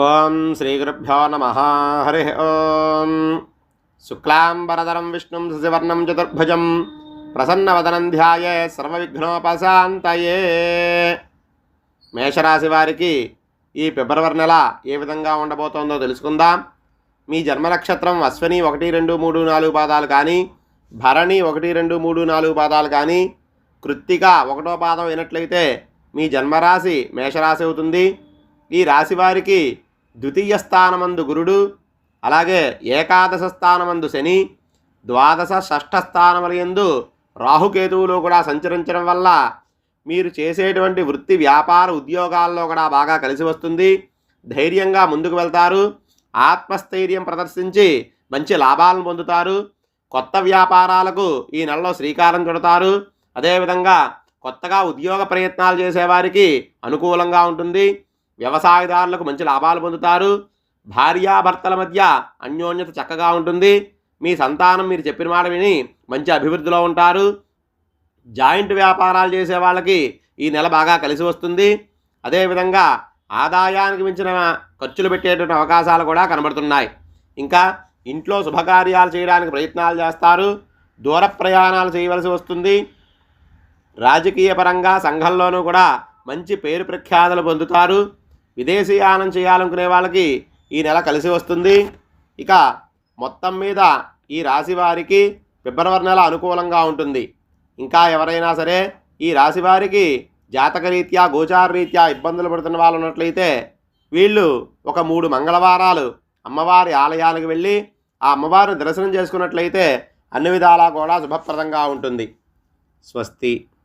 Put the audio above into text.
ఓం శ్రీగురుభ్యో నమ. హరి ఓం. శుక్లాంబరదరం విష్ణుం శశివర్ణం చతుర్భుజం. ప్రసన్నవదనం ధ్యాయే సర్వవిఘ్నోపశాంతయే. మేషరాశి వారికి ఈ ఫిబ్రవరి నెల ఏ విధంగా ఉండబోతోందో తెలుసుకుందాం. మీ జన్మ నక్షత్రం అశ్వని ఒకటి రెండు మూడు నాలుగు పాదాలు కానీ భరణి ఒకటి రెండు మూడు నాలుగు పాదాలు కానీ కృత్తిక ఒకటో పాదం అయినట్లయితే మీ జన్మరాశి మేషరాశి అవుతుంది. ఈ రాశి వారికి ద్వితీయ స్థానమందు గురుడు అలాగే ఏకాదశ స్థానమందు శని ద్వాదశ షష్ఠ స్థానములందు రాహుకేతువులు కూడా సంచరించడం వల్ల మీరు చేసేటువంటి వృత్తి వ్యాపార ఉద్యోగాల్లో కూడా బాగా కలిసి వస్తుంది. ధైర్యంగా ముందుకు వెళ్తారు. ఆత్మస్థైర్యం ప్రదర్శించి మంచి లాభాలను పొందుతారు. కొత్త వ్యాపారాలకు ఈ నెలలో శ్రీకారం చుడతారు. అదేవిధంగా కొత్తగా ఉద్యోగ ప్రయత్నాలు చేసేవారికి అనుకూలంగా ఉంటుంది. వ్యవసాయదారులకు మంచి లాభాలు పొందుతారు. భార్యాభర్తల మధ్య అన్యోన్యత చక్కగా ఉంటుంది. మీ సంతానం మీరు చెప్పిన మాట విని మంచి అభివృద్ధిలో ఉంటారు. జాయింట్ వ్యాపారాలు చేసే వాళ్ళకి ఈ నెల బాగా కలిసి వస్తుంది. అదేవిధంగా ఆదాయానికి మించిన ఖర్చులు పెట్టేటువంటి అవకాశాలు కూడా కనబడుతున్నాయి. ఇంకా ఇంట్లో శుభకార్యాలు చేయడానికి ప్రయత్నాలు చేస్తారు. దూర ప్రయాణాలు చేయవలసి వస్తుంది. రాజకీయ పరంగా సంఘంలోనూ కూడా మంచి పేరు ప్రఖ్యాతలు పొందుతారు. విదేశీయానం చేయాలనుకునే వాళ్ళకి ఈ నెల కలిసి వస్తుంది. ఇక మొత్తం మీద ఈ రాశి వారికి ఫిబ్రవరి నెల అనుకూలంగా ఉంటుంది. ఇంకా ఎవరైనా సరే ఈ రాశి వారికి జాతకరీత్యా గోచార రీత్యా ఇబ్బందులు పడుతున్న వాళ్ళు ఉన్నట్లయితే వీళ్ళు ఒక మూడు మంగళవారాలు అమ్మవారి ఆలయాలకు వెళ్ళి ఆ అమ్మవారిని దర్శనం చేసుకున్నట్లయితే అన్ని విధాలా కూడా శుభప్రదంగా ఉంటుంది. స్వస్తి.